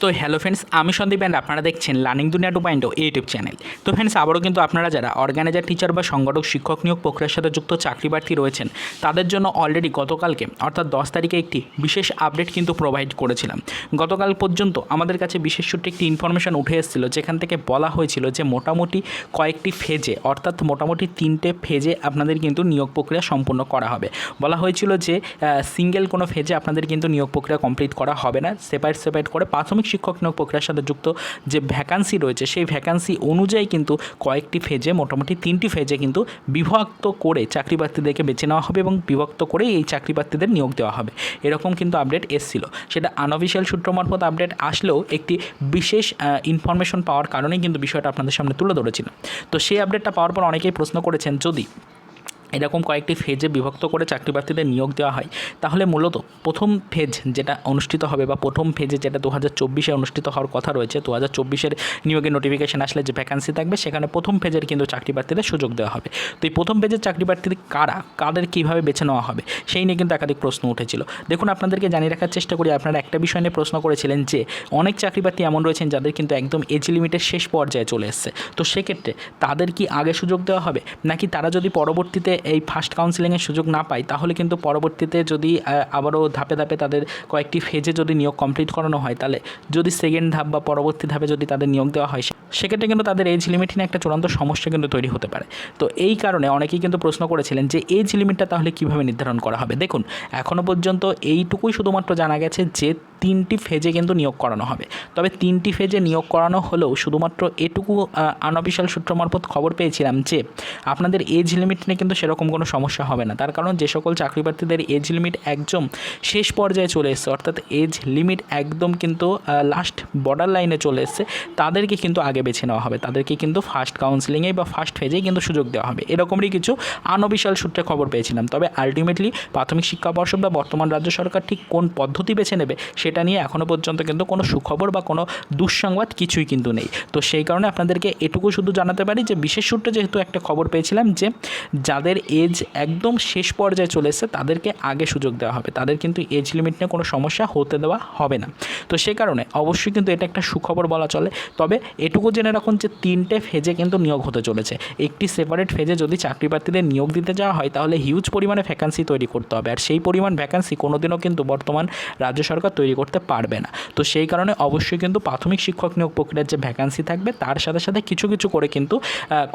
তো hello friends আমি Sandeep and আপনারা দেখছেন learning Duniya two point YouTube channel তো ফ্রেন্ডস আবারও কিন্তু আপনারা যারা অর্গানাইজার টিচার বা সংগঠক, শিক্ষক নিয়োগ প্রক্রিয়ার সাথে যুক্ত চাকরি প্রার্থী রয়েছেন, তাদের জন্য অলরেডি গতকালকে, অর্থাৎ দশ তারিখে একটি বিশেষ আপডেট কিন্তু প্রোভাইড করেছিলাম। গতকাল পর্যন্ত আমাদের কাছে বিশেষ সূত্রে একটি ইনফরমেশন উঠে এসেছিল, যেখান থেকে বলা হয়েছিল যে মোটামুটি কয়েকটি ফেজে অর্থাৎ মোটামুটি তিনটে ফেজে আপনাদের কিন্তু নিয়োগ প্রক্রিয়া সম্পূর্ণ করা হবে। বলা হয়েছিল যে সিঙ্গেল কোনো ফেজে আপনাদের কিন্তু নিয়োগ প্রক্রিয়া কমপ্লিট করা হবে না সেপারেট সেপারেট করে প্রাথমিক শিক্ষক নিয়োগ প্রক্রিয়ার সাথে যুক্ত যে ভ্যাকান্সি রয়েছে, সেই ভ্যাকান্সি অনুযায়ী কিন্তু কয়েকটি ফেজে মোটামুটি তিনটি ফেজে কিন্তু বিভক্ত করে চাকরি প্রার্থীদেরকে বেছে নেওয়া হবে এবং বিভক্ত করে এই চাকরি প্রার্থীদের নিয়োগ দেওয়া হবে। এরকম কিন্তু আপডেট এসেছিল। সেটা আনঅফিসিয়াল সূত্র মারফত আপডেট আসলেও একটি বিশেষ ইনফরমেশন পাওয়ার কারণেই কিন্তু বিষয়টা আপনাদের সামনে তুলে ধরেছিলাম। তো সেই আপডেটটা পাওয়ার পর অনেকেই প্রশ্ন করেছেন, যদি এরকম কয়েকটি ফেজে বিভক্ত করে চাকরি প্রার্থীদের নিয়োগ দেওয়া হয়, তাহলে মূলত প্রথম ফেজ যেটা অনুষ্ঠিত হবে বা প্রথম ফেজে যেটা দু হাজার চব্বিশে অনুষ্ঠিত হওয়ার কথা রয়েছে দু হাজার চব্বিশের নিয়োগের নোটিফিকেশান আসলে যে ভ্যাকান্সি থাকবে, সেখানে প্রথম ফেজের কিন্তু চাকরি প্রার্থীদের সুযোগ দেওয়া হবে। তো এই প্রথম ফেজের চাকরি প্রার্থীদের কারা, কাদের কীভাবে বেছে নেওয়া হবে, সেই নিয়ে কিন্তু একাধিক প্রশ্ন উঠেছিল। দেখুন, আপনাদেরকে জানিয়ে রাখার চেষ্টা করি, আপনারা একটা বিষয় নিয়ে প্রশ্ন করেছিলেন যে, অনেক চাকরি প্রার্থী এমন রয়েছেন যাদের কিন্তু একদম এজ লিমিটের শেষ পর্যায়ে চলে এসছে। তো সেক্ষেত্রে তাদের কি আগে সুযোগ দেওয়া হবে, নাকি তারা যদি পরবর্তীতে এই ফার্স্ট কাউন্সিলিংয়ের সুযোগ না পায় তাহলে কিন্তু পরবর্তীতে যদি আবারও ধাপে ধাপে তাদের কয়েকটি ফেজে যদি নিয়োগ কমপ্লিট করানো হয়, তাহলে যদি সেকেন্ড ধাপ বা পরবর্তী ধাপে যদি তাদের নিয়োগ দেওয়া হয়, সেক্ষেত্রে কিন্তু তাদের এজ লিমিট নিয়ে একটা চূড়ান্ত সমস্যা কিন্তু তৈরি হতে পারে। তো এই কারণে অনেকেই কিন্তু প্রশ্ন করেছিলেন যে এজ লিমিটটা তাহলে কীভাবে নির্ধারণ করা হবে? দেখুন এখনও পর্যন্ত এইটুকুই শুধুমাত্র জানা গেছে যে তিনটি ফেজে কিন্তু নিয়োগ করানো হবে। তবে তিনটি ফেজে নিয়োগ করানো হলেও শুধুমাত্র এটুকু আনঅফিসিয়াল সূত্র মারফত খবর পেয়েছিলাম যে, আপনাদের এজ লিমিট নিয়ে কিন্তু সেরকম কোনো সমস্যা হবে না। তার কারণ যে সকল চাকরি প্রার্থীদের এজ লিমিট একদম শেষ পর্যায়ে চলে এসছে, অর্থাৎ এজ লিমিট একদম কিন্তু লাস্ট বর্ডার লাইনে চলে এসছে, তাদেরকে কিন্তু আগে বেছে নেওয়া হবে। তাদেরকে কিন্তু ফার্স্ট কাউন্সিলিংয়ে বা ফার্স্ট ফেজেই কিন্তু সুযোগ দেওয়া হবে। এরকমই কিছু আনঅফিসিয়াল সূত্রে খবর পেয়েছিলাম। তবে আলটিমেটলি প্রাথমিক শিক্ষা পর্ষদ বা বর্তমান রাজ্য সরকার ঠিক কোন পদ্ধতি বেছে নেবে সেটা নিয়ে এখনও পর্যন্ত কিন্তু কোনো সুখবর বা কোনো দুঃসংবাদ কিছুই কিন্তু নেই। তো সেই কারণে আপনাদেরকে এটুকু শুধু জানাতে পারি যে, বিশেষ সূত্রে যেহেতু একটা খবর পেয়েছিলাম যে, যাদের এজ একদম শেষ পর্যায়ে চলে এসেছে, তাদেরকে আগে সুযোগ দেওয়া হবে। তাদের কিন্তু এজ লিমিট নিয়ে কোনো সমস্যা হতে দেওয়া হবে না। তো সে কারণে অবশ্যই কিন্তু এটা একটা সুখবর বলা চলে। তবে এটুকু জেনে রাখুন যে, তিনটে ফেজে কিন্তু নিয়োগ হতে চলেছে। একটি সেপারেট ফেজে যদি চাকরি প্রার্থীদের নিয়োগ দিতে যাওয়া হয়, তাহলে হিউজ পরিমাণে ভ্যাকান্সি তৈরি করতে হবে। আর সেই পরিমাণ ভ্যাকান্সি কোনোদিনও কিন্তু বর্তমান রাজ্য সরকার তৈরি করতে পারবে না। তো সেই কারণে অবশ্যই কিন্তু প্রাথমিক শিক্ষক নিয়োগ প্রক্রিয়ার যে ভ্যাকান্সি থাকবে, তার সাথে সাথে কিছু কিছু করে কিন্তু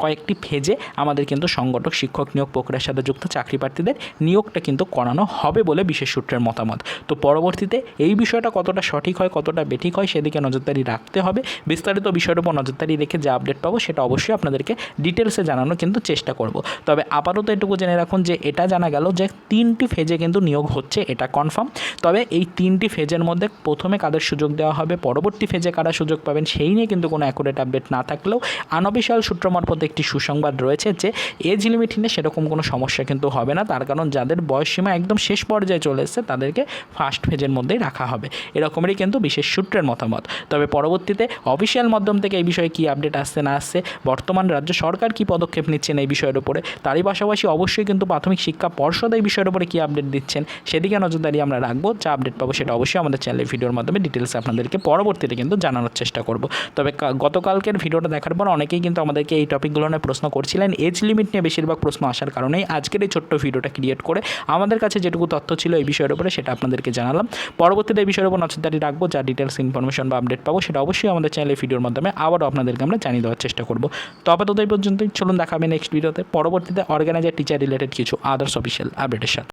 কয়েকটি ফেজে আমাদের কিন্তু সংগঠক, শিক্ষক নিয়োগ প্রক্রিয়ার সাথে যুক্ত চাকরি প্রার্থীদের নিয়োগটা কিন্তু করানো হবে বলে বিশেষ সূত্রের মতামত। তো পরবর্তীতে এই বিষয়টা কতটা সঠিক হয়, কতটা বেঠিক হয়, সেদিকে নজরদারি রাখতে হবে। বিস্তারিত বিষয়ের উপর নজরদারি রেখে যে আপডেট পাবো, সেটা অবশ্যই আপনাদেরকে ডিটেলসে জানানোর কিন্তু চেষ্টা করব। তবে আপাতত এটুকু জেনে রাখুন যে এটা জানা গেল যে তিনটি ফেজে কিন্তু নিয়োগ হচ্ছে, এটা কনফার্ম তবে এই তিনটি ফেজের মধ্যে প্রথমে কাদের সুযোগ দেওয়া হবে? পরবর্তী ফেজে কারা সুযোগ পাবেন সেই নিয়ে কিন্তু কোনো অ্যাকুরেট আপডেট না থাকলেও আনঅফিসিয়াল সূত্র মারফত একটি সুসংবাদ রয়েছে যে এজ লিমিট নিয়ে সেরকম কোনো সমস্যা কিন্তু হবে না। তার কারণ যাদের বয়সসীমা একদম শেষ পর্যায়ে চলে এসেছে, তাদেরকে ফার্স্ট ফেজের মধ্যেই রাখা হবে। এরকমেরই কিন্তু বিশেষ সূত্রের মতামত। তবে পরবর্তীতে অফিসিয়াল মাধ্যম থেকে এই বিষয়ে কী আপডেট আসছে না আসছে, বর্তমান রাজ্য সরকার কী পদক্ষেপ নিচ্ছেন এই বিষয়ের উপরে, তারই পাশাপাশি অবশ্যই কিন্তু প্রাথমিক শিক্ষা পর্ষদ এই বিষয়ের উপরে কী আপডেট দিচ্ছেন, সেদিকে নজরদারি আমরা রাখব। যা আপডেট পাবো সেটা অবশ্যই আমাদের চ্যানেলের ভিডিওর মাধ্যমে ডিটেলস আপনাদেরকে পরবর্তীতে কিন্তু জানানোর চেষ্টা করব। তবে গতকালকের ভিডিওটা দেখার পর অনেকেই কিন্তু আমাদেরকে এই টপিকগুলো নিয়ে প্রশ্ন করছিলেন। এজ লিমিট নিয়ে বেশিরভাগ প্রশ্ন আসার কারণেই আজকের এই ছোট্ট ভিডিওটা ক্রিয়েট করে আমাদের কাছে যেটুকু তথ্য ছিল এই বিষয়ের উপরে সেটা আপনাদেরকে জানালাম। পরবর্তীতে এই বিষয়ের উপর নজরদারি রাখব, যা ডিটেলস ইনফরমেশন বা আপডেট পাবো সেটা অবশ্যই আমাদের চ্যানেলের ভিডিওর মাধ্যমে আবারও আপনাদেরকে আমরা জানিয়ে দেওয়ার চেষ্টা করব। তো আপাতত এই পর্যন্তই, চলুন দেখাবে নেক্সট ভিডিওতে পরবর্তীতে অর্গানাইজার টিচার রিলেটেড কিছু আদার্স অফিসিয়াল আপডেটের সাথে।